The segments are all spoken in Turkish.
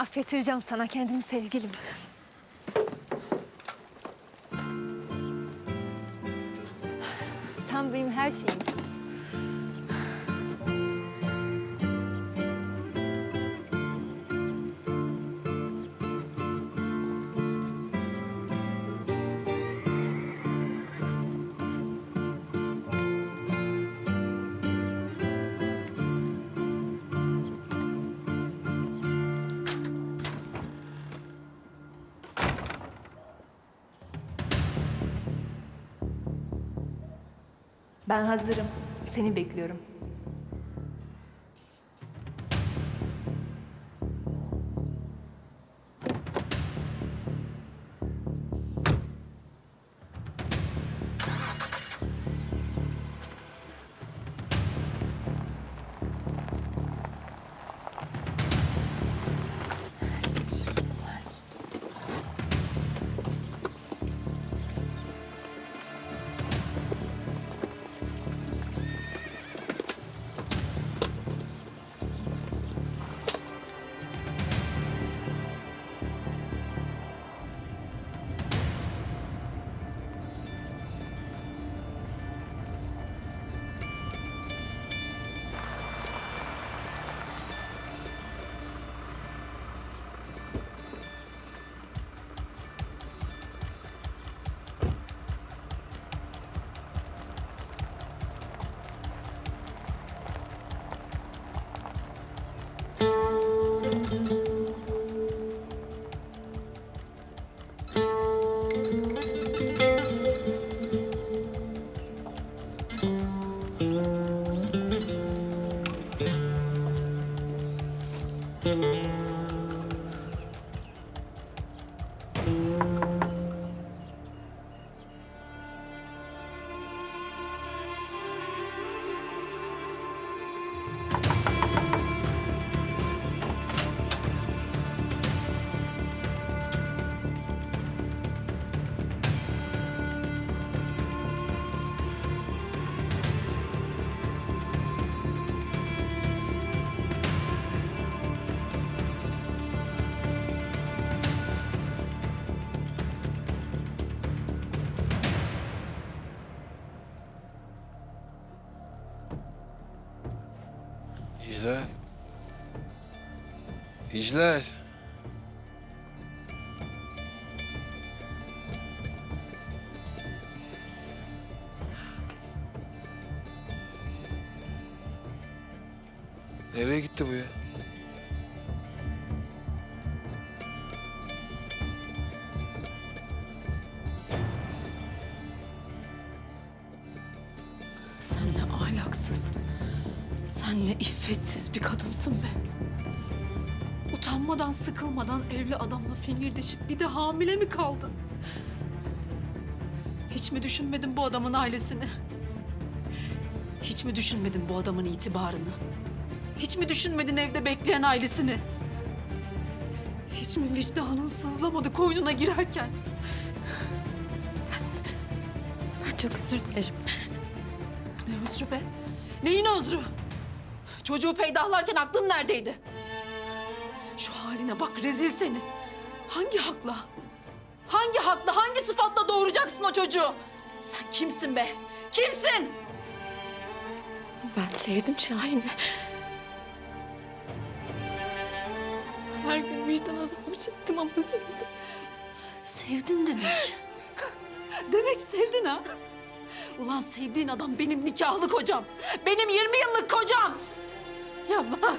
Affettireceğim sana kendimi sevgilim. Sen benim her şeyimsin. Ben hazırım. Seni bekliyorum. İclal. İclal. Nereye gitti bu ya? Sen ne ahlaksız, sen ne iffetsiz bir kadınsın be. Utanmadan, sıkılmadan evli adamla fingirdeşip bir de hamile mi kaldın? Hiç mi düşünmedin bu adamın ailesini? Hiç mi düşünmedin bu adamın itibarını? Hiç mi düşünmedin evde bekleyen ailesini? Hiç mi vicdanın sızlamadı koynuna girerken? Ben çok özür dilerim. Ne özrü be? Neyin özrü? Çocuğu peydahlarken aklın neredeydi? Şu haline bak rezil seni. Hangi hakla? Hangi hakla, hangi sıfatla doğuracaksın o çocuğu? Sen kimsin be? Kimsin? Ben sevdim Şahin'i. Her gün vicdan azabı çektim ama sevdim. Sevdin demek. demek sevdin ha? Ulan sevdiğin adam benim nikahlı kocam. Benim 20 yıllık kocam. Yapma.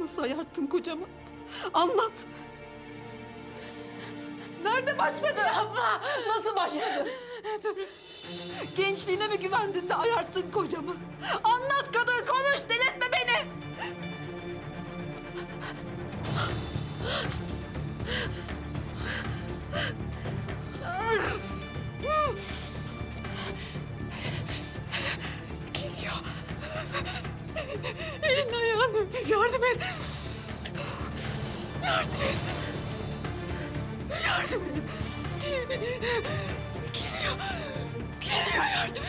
Nasıl ayarttın kocamı? Anlat. Nerede başladı? Yapma. Nasıl başladı? Gençliğine mi güvendin de ayarttın kocamı? Anlat kadın konuş delirtme beni. Yardım et. Yardım et. Yardım et. Geliyor. Geliyor yardım.